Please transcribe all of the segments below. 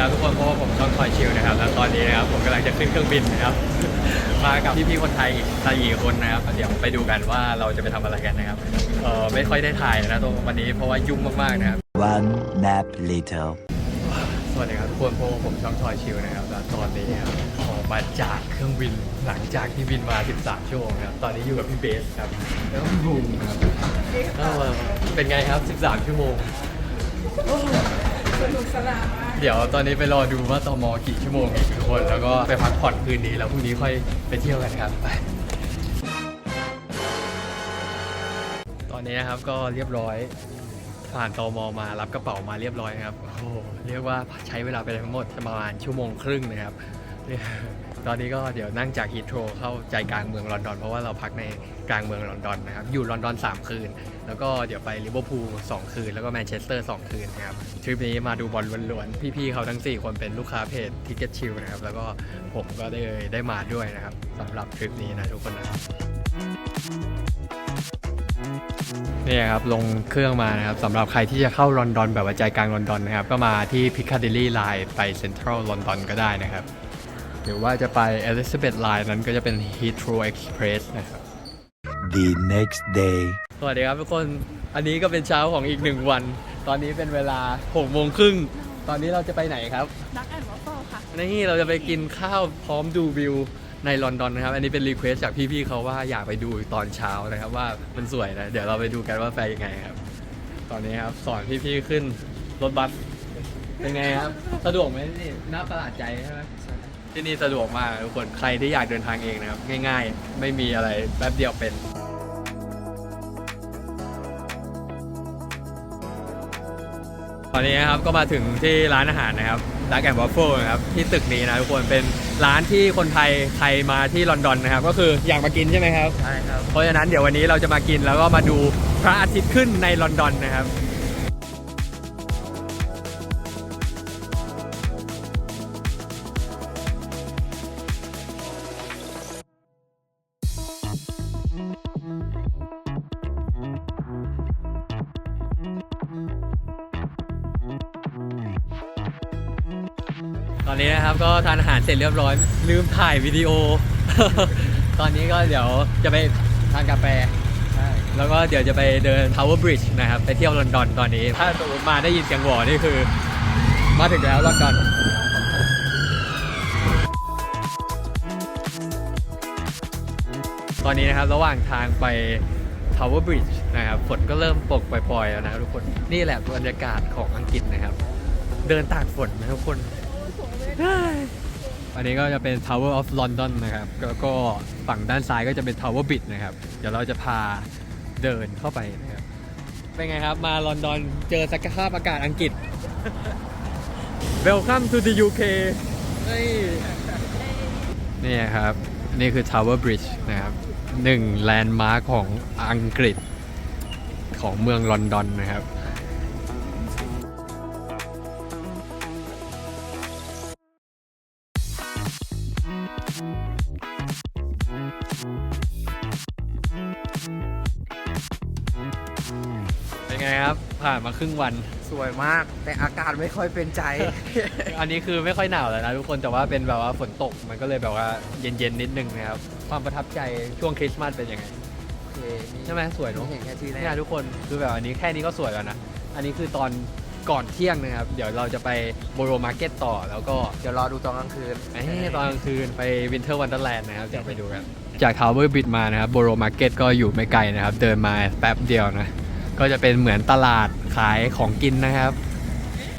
ครับทุกคนเพราะว่าผมชอบคอยชิลนะครับแล้วตอนนี้นะครับผมกำลังจะขึ้นเครื่องบินนะครับ มากับพี่ๆคนไทยอีกสี่คนนะครับเดี๋ยวไปดูกันว่าเราจะไปทำอะไรกันนะครับเออไม่ค่อยได้ถ่ายนะตรงวันนี้เพราะว่ายุ่งมากๆนะครับ One nap later. สวัสดีครับทุกคนพวกผมช่องทอยชิลนะครับแล้วตอนนี้ครับออกมาจากเครื่องบินหลังจากที่บินมา 13 ชั่วโมงนะครับตอนนี้อยู่กับพี่เบสครับแล้วก็พี่บูมครับก็เป็นไงครับ 13 ชั่วโมง สนุกสนานมากเดี๋ยวตอนนี้ไปรอดูว่าตมกี่ชั่วโมงอีกทุกคน แล้วก็ไปพักผ่อนคืนนี้แล้วพรุ่งนี้ค่อยไปเที่ยวกันครับไปตอนนี้นะครับก็เรียบร้อยผ่านตมมารับกระเป๋ามาเรียบร้อยนะครับโอ้โหเรียกว่าใช้เวลาไปทั้งหมดประมาณชั่วโมงครึ่งนะครับ ตอนนี้ก็เดี๋ยวนั่งจากฮีโตรเข้าใจกลางเมืองลอนดอน เพราะว่าเราพักในกลางเมืองลอนดอนนะครับ อยู่ลอนดอน 3 คืน แล้วก็เดี๋ยวไปลิเวอร์พูล2คืน แล้วก็แมนเชสเตอร์ 2 คืนนะครับ ทริปนี้มาดูบอลล้วนๆ พี่ๆเขาทั้ง 4 คนเป็นลูกค้าเพจทิกเก็ตชิลนะครับ แล้วก็ผมก็ได้ได้มาด้วยนะครับสำหรับทริปนี้นะทุกคนนะนี่ครับลงเครื่องมานะครับสำหรับใครที่จะเข้าลอนดอนแบบว่าใจกลางลอนดอนนะครับ ก็มาที่ Piccadilly Line ไป Central London ก็ได้นะครับ หรือว่าจะไป Elizabeth Line นั้นก็จะเป็น Heathrow Express นะครับ The next day. สวัสดีครับทุกคน อันนี้ก็เป็นเช้าของอีกหนึ่งวัน ตอนนี้เป็นเวลา6โมงครึ่ง ตอนนี้เราจะไปไหนครับ ดักแอนด์วอฟเฟิลค่ะ นี่เราจะไปกินข้าวพร้อมดูวิวในลอนดอนนะครับ อันนี้เป็นรีเควสจากพี่ๆเขาว่าอยากไปดูตอนเช้านะครับว่ามันสวยนะ เดี๋ยวเราไปดูกันว่าไปยังไงครับ ตอนนี้ครับสอนพี่ๆขึ้นรถบัส เป็นไงครับ สะดวกไหมนี่น่าประหลาดใจใช่ไหม ที่นี่สะดวกมากทุกคนใครที่อยากเดินทางเองนะครับ ง่าย ๆ ไม่มีอะไรแป๊บเดียวเป็นตอนนี้นะครับก็มาถึงที่ร้านอาหารนะครับดักแอนด์วอฟเฟิลนะครับที่ตึกนี้นะทุกคนเป็นร้านที่คนไทยใครมาที่ลอนดอนนะครับ ก็คืออยากมากินใช่ไหมครับใช่ครับเพราะฉะนั้นเดี๋ยววันนี้เราจะมากินแล้วก็มาดูพระอาทิตย์ขึ้นในลอนดอนนะครับ ตอนนี้นะครับก็ทานอาหารเสร็จเรียบร้อย ลืมถ่ายวิดีโอ ตอนนี้ก็เดี๋ยวจะไปทานกาแฟใช่แล้วก็เดี๋ยวจะไปเดิน Tower Bridge นะครับ ไปเที่ยวลอนดอนตอนนี้ ถ้าสมมติมาได้ยินเสียงหวอนี่คือ มาถึงแล้วลอนดอนตอนนี้นะครับ ระหว่างทางไป Tower Bridge นะครับฝนก็เริ่มตกปล่อยๆแล้วนะครับทุกคนนี่แหละบรรยากาศของอังกฤษนะครับ เดินตากฝนนะทุกคน อันนี้ก็จะเป็น Tower of London นะครับแล้วก็ฝั่งด้านซ้ายก็จะเป็น Tower Bridge นะครับ เดี๋ยวเราจะพาเดินเข้าไปนะครับเป็นไงครับ มาลอนดอนเจอสภาพอากาศอังกฤษ Welcome to the UK นี่นี่ครับ นี่คือ Tower Bridge นะครับหนึ่งแลนด์มาร์คของอังกฤษ ของเมืองลอนดอนนะครับเป็นไงครับ ผ่านมาครึ่งวัน สวยมาก แต่อากาศไม่ค่อยเป็นใจ อันนี้คือไม่ค่อยหนาวแล้วนะทุกคนแต่ว่าเป็นแบบว่าฝนตกมันก็เลยแบบว่าเย็นๆนิดนึงนะครับ ความประทับใจช่วงคริสต์มาสเป็นยังไงโอเค ใช่ไหมสวยเนอะ เห็นแค่ที่แรเนี่ยกทุกคนคือแบบอันนี้แค่นี้ก็สวยแล้วนะ อันนี้คือตอนก่อนเที่ยงนะครับ เดี๋ยวเราจะไปโบโรมาร์เก็ตต่อแล้วก็เดี๋ยวรอดูตอนกลางคืนเอ้ยตอนกลางคืนไปวินเทอร์วันเดอร์แลนด์นะครับ เดี๋ยวไปดูกัน จากทาวเวอร์บิดมานะครับโบโรมาร์เก็ตก็อยู่ไม่ไกลนะครับ เดินมาแป๊บเดียวนะ ก็จะเป็นเหมือนตลาดขายของกินนะครับ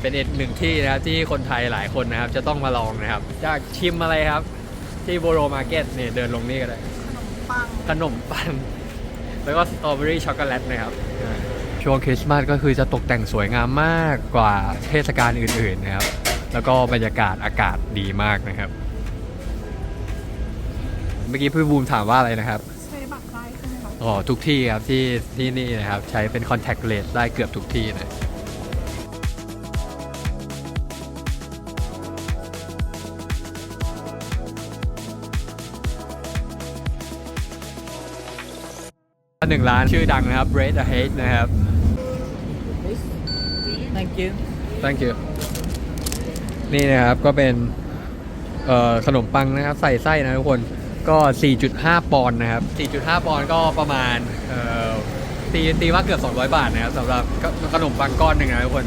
เป็นอีกหนึ่งที่นะครับที่คนไทยหลายคนนะครับ จะต้องมาลองนะครับอยากชิมอะไรครับ ที่โบโรมาร์เก็ตเนี่ยเดินลงนี่ก็ได้ปังขนมปัง แล้วก็สตรอเบอรี่ช็อกโกแลตนะครับช่วงคริสต์มาสก็คือจะตกแต่งสวยงามมากกว่าเทศกาลอื่นๆนะครับ แล้วก็บรรยากาศอากาศดีมากนะครับ เมื่อกี้พี่บูมถามว่าอะไรนะครับใช้บัตรได้ใช่ไหมคะอ๋อทุกที่ครับที่ที่นี่นะครับ ใช้เป็น contact lens ได้เกือบทุกที่นะ หนึ่งร้านชื่อดังนะครับ Bread Ahead นะครับ thank you thank you นี่นะครับก็เป็นเอ่อขนมปังนะครับใส่ไส้นะทุกคนก็ 4.5 ปอนด์นะครับ 4.5 ปอนด์ก็ประมาณเอ่อตีตีว่าเกือบ 200 บาทนะครับสำหรับขนมปังก้อนหนึ่งนะทุกคน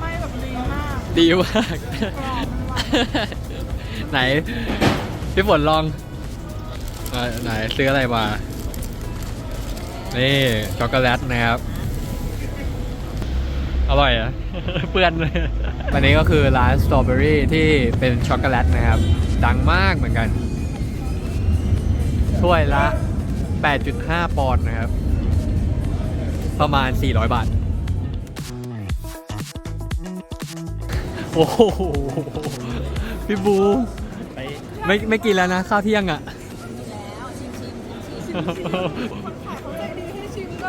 ไม่แบบดีมาก ดีมากกรอบมากไหน พี่ฝนลองเอ่อไหนซื้ออะไรมา นี่ช็อกโกแลตนะครับ อร่อยอะ เปื้อนเลยอันนี้ก็คือร้านสตรอเบอรี่ที่เป็นช็อกโกแลตนะครับ ดังมากเหมือนกัน ถ้วยละ 8.5 ปอนด์นะครับ ประมาณ 400 บาท โอ้โห พี่บูมไม่ไม่กินแล้วนะ ข้าวเที่ยงอะ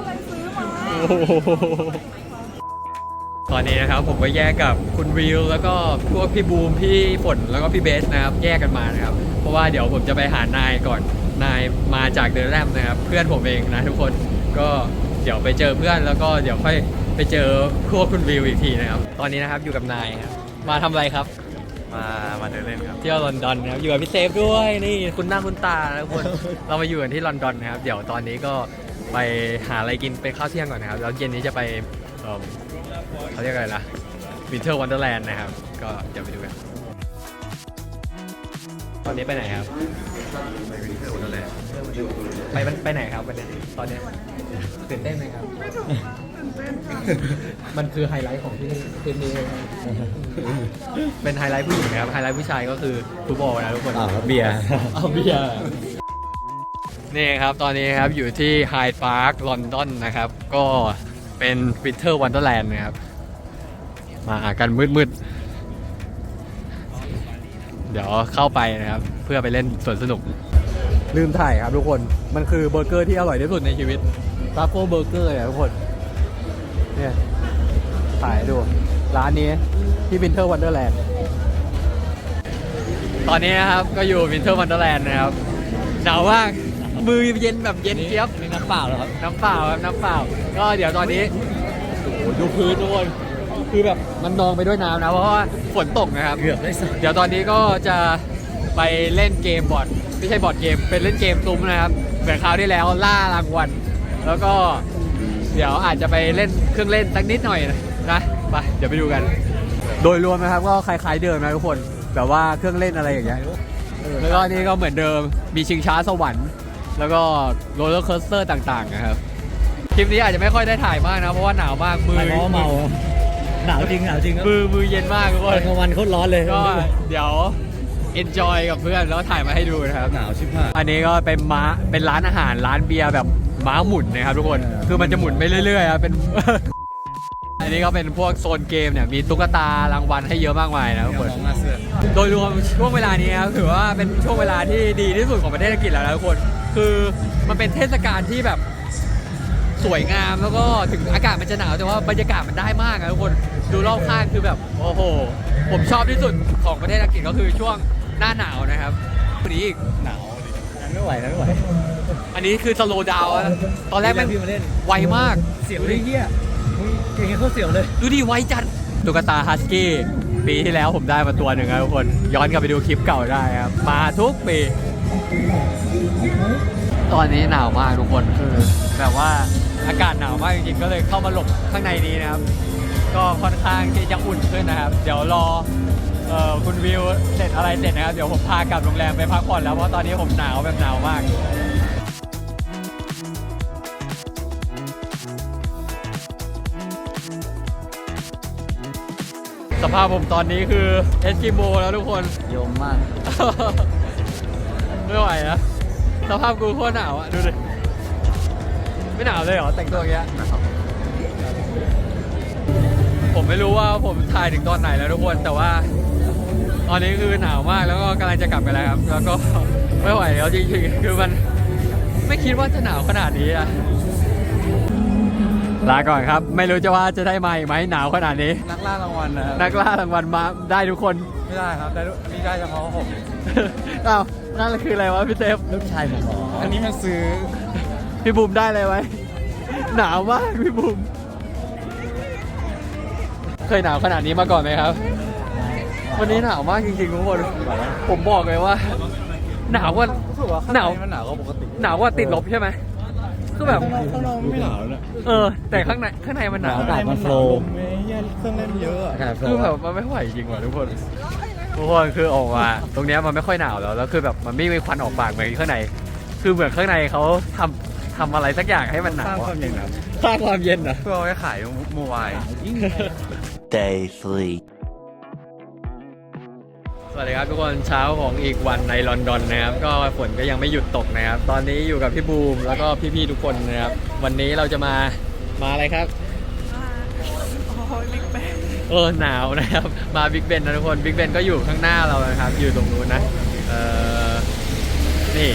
เลยซื้อมาตอนนี้นะครับผมก็แยกกับคุณวิวแล้วก็พวกพี่บูมพี่ฝนแล้วก็พี่เบสนะครับ แยกกันมานะครับ เพราะว่าเดี๋ยวผมจะไปหานายก่อนนายมาจากเดอะแรมนะครับ เพื่อนผมเองนะทุกคนก็เดี๋ยวไปเจอเพื่อนแล้วก็เดี๋ยวค่อยไปเจอพวกคุณวิวอีกทีนะครับ ตอนนี้นะครับอยู่กับนายครับมาทำอะไรครับ มามาเดินเล่นครับ เที่ยวลอนดอนนะครับอยู่กับพี่เซฟด้วยนี่คุณหน้าคุณตานะทุกคนเรามาอยู่กันที่ลอนดอนนะครับ เดี๋ยวตอนนี้ก็ไปหาอะไรกินเป็นข้าวเที่ยงก่อนนะครับแล้วเย็นนี้จะไปเอิ่มเขาเรียกอะไรนะวินเทอร์วันเดอร์แลนด์นะครับ ก็เดี๋ยวไปดูกัน ตอนนี้ไปไหนครับ ไปวินเทอร์วันเทอร์แลนด์ไปไปไหนครับวันนี้ตอนนี้ตื่นเต้นไหมครับ ตื่นเต้นค่ะมันคือไฮไลท์ของที่นี่ทริปนี้เลยครับเป็นไฮไลท์ผู้หญิงนะครับ ไฮไลท์ผู้ชายก็คือฟุตบอลนะทุกคนอ้าวเบียร์ เอาเบียร์นี่ครับตอนนี้ครับอยู่ที่ไฮพาร์คลอนดอนนะครับ ก็เป็นวินเทอร์วันเดอร์แลนด์นะครับมากันมืดๆ เดี๋ยวเข้าไปนะครับ เพื่อไปเล่นสวนสนุก ลืมถ่ายครับทุกคน มันคือเบอร์เกอร์ที่อร่อยที่สุดในชีวิตทรัฟเฟิลเบอร์เกอร์เนี่ยทุกคน เนี่ยถ่ายให้ดู ร้านนี้ที่วินเทอร์วันเดอร์แลนด์ตอนนี้นะครับก็อยู่วินเทอร์วันเดอร์แลนด์นะครับหนาวมากมือเย็นแบบเย็นเจี๊ยบนี่น้ำเปล่าเหรอครับน้ำเปล่าครับน้ำเปล่า ก็เดี๋ยวตอนนี้โอ้โหดูพื้นทุกคนคือแบบมันนองไปด้วยน้ำนะเพราะว่าฝนตกนะครับ เกือบได้สักเดี๋ยวตอนนี้ก็จะไปเล่นเกมบอร์ดไม่ใช่บอร์ดเกม เป็นเล่นเกมตุ้มนะครับเหมือนคราวที่แล้วล่ารางวัลแล้วก็ เดี๋ยวอาจจะไปเล่นเครื่องเล่นสักนิดหน่อยนะไปเดี๋ยวไปดูกัน โดยรวมนะครับก็คล้ายๆเดิมนะทุกคนแบบว่าเครื่องเล่นอะไรอย่างเงี้ยแล้วก็นี่ก็เหมือนเดิมมีชิงช้าสวรรค์ แล้วก็โรลเลอร์คอสเตอร์ต่างๆนะครับคลิปนี้อาจจะไม่ค่อยได้ถ่ายมากนะเพราะว่าหนาวมากมือเพราะว่าเมาหนาวจริงหนาวจริงครับมือมือเย็นมากทุกตคอนนกลางวันโคตรร้อนเลยก็เดี๋ยว enjoy กับเพื่อนแล้วถ่ายมาให้ดูนะครับหนาวชิบหายอันนี้ก็เป็นม้าเป็นร้านอาหารร้านเบียร์แบบ ม้าหมุนนะครับทุกคนเออคือมันจะหมุนไปเรื่อยๆครับเป็น อันนี้ก็เป็นพวกโซนเกมเนี่ยมีตุ๊กตารางวัลให้เยอะมากมายนะทุกคนของมาเสื้อโดยรวมช่วงเวลานี้ครับถือว่าเป็นช่วงเวลาที่ดีที่สุดของประเทศอังกฤษแล้วนะทุกคน คือมันเป็นเทศกาลที่แบบสวยงามแล้วก็ถึงอากาศมันจะหนาวแต่ว่าบรรยากาศมันได้มากนะทุกคนดูรอบข้างคือแบบโอ้โห ผมชอบที่สุดของประเทศอังกฤษก็คือช่วงหน้าหนาวนะครับวันนี้อีกหนาวดิไม่ไหวนะไม่ไหว อันนี้คือสโลดาวตอนแรกมันพี่มาเล่นไวมาก เสียวเลยเหี้ยมึงเก่งโคตรเสียวเลย ดูดิไวจัดตุ๊กตาฮัสกี้ปีที่แล้วผมได้มาตัวหนึ่งครับทุกคน ย้อนกลับไปดูคลิปเก่าได้ครับ มาทุกปี ตอนนี้หนาวมากทุกคนคือแบบว่าอากาศหนาวมากจริงๆก็เลยเข้ามาหลบข้างในนี้นะครับ ก็ค่อนข้างที่จะอุ่นขึ้นนะครับ เดี๋ยวรอเอ่อคุณวิวเสร็จอะไรเสร็จนะครับ เดี๋ยวผมพากลับโรงแรมไปพักผ่อนแล้วเพราะตอนนี้ผมหนาวแบบหนาวมาก สภาพผมตอนนี้คือเอสกิโมแล้วทุกคนโยมมาก ไม่ไหวนะสภาพกูโคตรหนาวอะ ดูดิ ไม่หนาวเลยเหรอ แต่งตัวอย่างเงี้ย ผมไม่รู้ว่าผมถ่ายถึงตอนไหนแล้วทุกคน แต่ว่า ตอนนี้คือหนาวมากแล้วก็กำลังจะกลับกันแล้วครับ แล้วก็ไม่ไหวแล้วจริงๆ คือมันไม่คิดว่าจะหนาวขนาดนี้อะ ลาก่อนครับ ไม่รู้จะว่าจะได้มาอีกไหมหนาวขนาดนี้ นักล่ารางวัลนะครับนักล่ารางวัลมาได้ทุกคน ไม่ได้ครับได้อันนี้ได้เฉพาะผมอ้าวนั่นคืออะไรวะพี่เทฟลูกชายผมเหรออันนี้มันซื้อพี่บูมได้อะไรไว้ หนาวมากพี่บูมเคยหนาวขนาดนี้มาก่อนไหมครับไวันนี้หนาวมากจริงๆทุกคนผมบอกเลยว่า หนาวกว่ารู้สึกว่าข้างหนาวในมันหนาวกว่าปกติ หนาวกว่าติดลบใช่ไหม คือแบบ ข้างนอกไม่หนาวแล้วเออ แต่ข้างในข้างในมันหนาวอากาศมันโฟลว์เครื่องเล่นเยอะอะอากาศโฟลคือว์แบบมันไม่ไหวจริงว่ะทุกคนทุกคนคือออกมาตรงเนี้ยมันไม่ค่อยหนาวแล้วแล้วคือแบบมันไม่มีควันออกปากเหมือนข้างใน คือเหมือนข้างในเขาทำทำอะไรสักอย่างให้มันหนาสร้างวความเย็นครับสร้างความเย็นนะเพื่อเอาไว้ขายเมื่อวาน Day three. สวัสดีครับทุกคนเช้าของอีกวันในลอนดอนนะครับ ก็ฝนก็ยังไม่หยุดตกนะครับ ตอนนี้อยู่กับพี่บูมแล้วก็พี่ๆทุกคนนะครับ วันนี้เราจะมามาอะไรครับอ่าโอ้ยบิ๊กแบงเออหนาวนะครับ มาบิ๊กเบนนะทุกคนบิ๊กเบนก็อยู่ข้างหน้าเรานะครับ อยู่ตรงนู้นนะเออนี่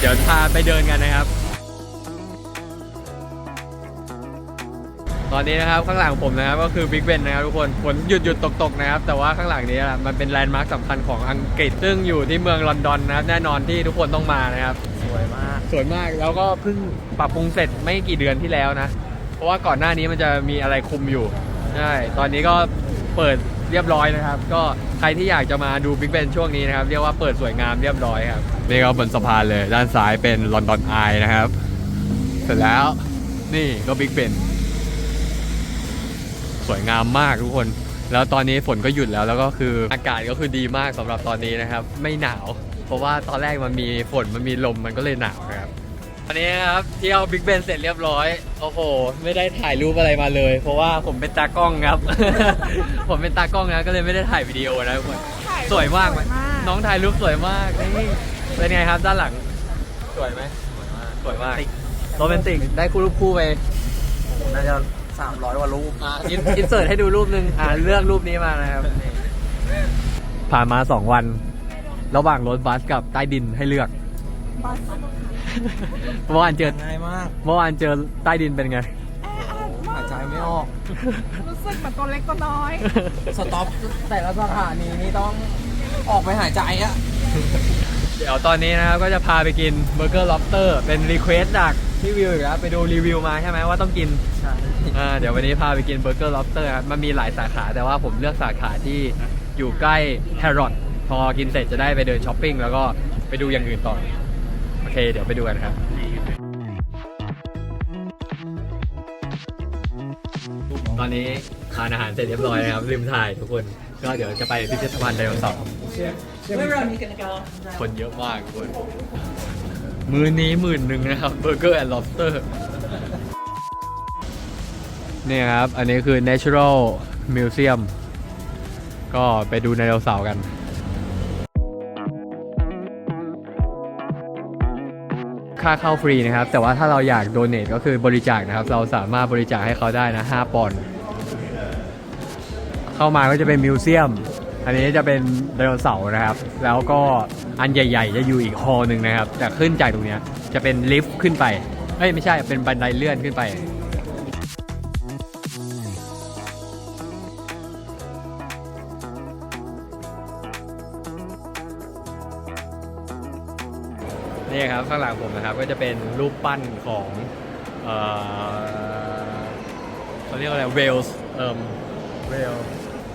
เดี๋ยวพาไปเดินกันนะครับ อนนี้นะครับข้างหลังผมนะครับก็คือบิ๊กเบนนะครับทุกคนฝนหยุดหยุดตกตกนะครับแต่ว่าข้างหลังนี้นะมันเป็นแลนด์มาร์คสำคัญของอังกฤษ ซึ่งอยู่ที่เมืองลอนดอนนะครับแน่นอนที่ทุกคนต้องมานะครับสวยมากสวยมากแล้วก็เพิ่งปรับปรุงเสร็จไม่กี่เดือนที่แล้วนะ เพราะว่าก่อนหน้านี้มันจะมีอะไรคุมอยู่ใช่ตอนนี้ก็เปิดเรียบร้อยนะครับ ก็ใครที่อยากจะมาดูบิ๊กเบนช่วงนี้นะครับ เรียกว่าเปิดสวยงามเรียบร้อยครับนี่ก็บนสะพานเลยด้านซ้ายเป็นลอนดอนไอนะครับ เสร็จแล้วนี่ก็บิ๊กเบน สวยงามมากทุกคน แล้วตอนนี้ฝนก็หยุดแล้วแล้วก็คืออากาศก็คือดีมากสำหรับตอนนี้นะครับ ไม่หนาว เพราะว่าตอนแรกมันมีฝนมันมีลมมันก็เลยหนาวนะครับตอนนี้นะครับเที่ยวบิ๊กเบนเสร็จเรียบร้อยโอ้โห ไม่ได้ถ่ายรูปอะไรมาเลย เพราะว่าผมเป็นตากล้องครับ ผมเป็นตากล้องนะก็เลยไม่ได้ถ่ายวิดีโอนะทุกคนถ่ายสวยมากไหมสวยมากน้องถ่ายรูปสวยมากนี่เป็นไงครับด้านหลัง สวยไหมสวยมากโรแมนติกได้คู่รูปคู่ไปน่าจะ สามร้อยกว่ารูปอะอินอินเสิร์ตให้ดูรูปหนึ่งอ่าเลือกรูปนี้มานะครับนี่ผ่านมาสองวัน ระหว่างรถบัสกับใต้ดินให้เลือกบัสเมื่อวานเจอง่ายมากเมื่อวานเจอใต้ดินเป็นไงแออัดมาหากยใจไม่ออก รู้สึกเหมือนตัวเล็กตัวน้อย สต็อปแต่ละสถานีนี่ต้องออกไปหายใจอะเดี๋ยวตอนนี้นะครับก็จะพาไปกินเบอร์เกอร์ล็อบสเตอร์เป็นรีเควสจากพี่วิวอีกแล้วไปดูรีวิวมาใช่ไหมว่าต้องกิน ใช่ อ่าเดี๋ยววันนี้พาไปกินเบอร์เกอร์ล็อบสเตอร์ครับมันมีหลายสาขาแต่ว่าผมเลือกสาขาที่อยู่ใกล้แฮร์รอดพอกินเสร็จจะได้ไปเดินช้อปปิ้งแล้วก็ไปดูอย่างอื่นต่อ โอเค เดี๋ยวไปดูกันครับ ตอนนี้ทานอาหารเสร็จเรียบร้อยนะครับ ลืมถ่ายทุกคน ก็เดี๋ยวจะไปพิพิธภัณฑ์ไดโนเสาร์คนเยอะมากทุกคน มื้อนี้หมื่นหนึ่งนะครับเบอร์เกอร์แอนด์ล็อบสเตอร์ นี่ครับ อันนี้คือ Natural Museum ก็ไปดูไดโนเสาร์กันค่าเข้าฟรีนะครับ แต่ว่าถ้าเราอยากโดเน a ก็คือบริจาคนะครับ เราสามารถบริจาคให้เขาได้นะ 5 ปอนด์เข้ามาก็จะเป็นมิวเซียม อันนี้จะเป็นไดโนเสาร์นะครับ แล้วก็อันใหญ่ ๆ จะอยู่อีกฮอลหนึ่งนะครับแต่ขึ้นจากตรงนี้จะเป็นลิฟต์ขึ้นไปเอ้ยไม่ใช่เป็นบันไดเลื่อนขึ้นไป ข้างหลังผมนะครับ ก็จะเป็นรูปปั้นของเอ่อเขาเรียกว่าอะไรเวลส์เอ่มเวล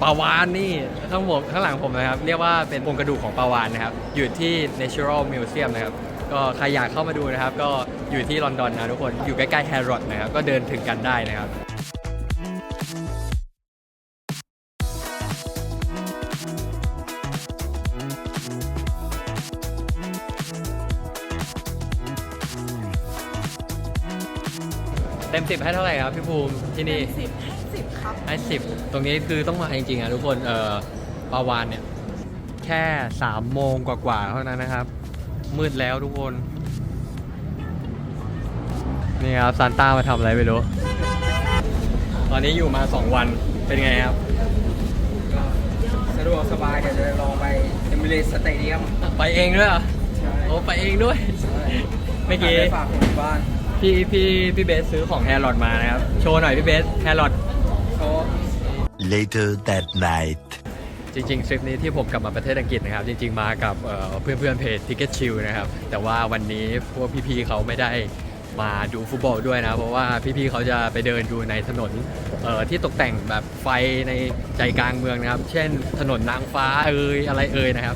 ปลาวานนี่ข้างผมข้างหลังผมนะครับ เรียกว่าเป็นโครงกระดูกของปลาวานนะครับ อยู่ที่ Natural Museum นะครับ ก็ใครอยากเข้ามาดูนะครับ ก็อยู่ที่ลอนดอนนะทุกคนอยู่ใกล้ๆแฮร์รอดนะครับ ก็เดินถึงกันได้นะครับ สิบให้เท่าไหร่ครับพี่ภูมิที่นี่ สิบให้สิบครับให้สิบตรงนี้คือต้องมาจริงๆอะทุกคน เอ่อปาวานเนี่ย แค่สามโมงกว่าๆเท่านั้นนะครับ มืดแล้วทุกคน นี่ครับซานต้ามาทำอะไรไม่รู้ ตอนนี้อยู่มา2วันเป็นไงครับ สะดวกสบายเดี๋ยวจะลองไปเอมิเรสสเตเดียมไปเองด้วยเหรอ โอ้ ไปเองด้วย เมื่อกี้ไปฝากคนที่บ้าน พี่พี่พี่เบสซื้อของแฮร์รอดมานะครับ โชว์หน่อยพี่เบสแฮร์รอดโชว์ Later that night. จริงๆทริปนี้ที่ผมกลับมาประเทศอังกฤษนะครับ จริง ๆ มากับเอ่อเพื่อนๆเพจ Ticket Chill นะครับ แต่ว่าวันนี้พวกพี่ๆเขาไม่ได้มาดูฟุตบอลด้วยนะ เพราะว่าพี่ๆเขาจะไปเดินดูในถนนเอ่อที่ตกแต่งแบบไฟในใจกลางเมืองนะครับ เช่นถนนนางฟ้าเอ่ยอะไรเอ่ยนะครับ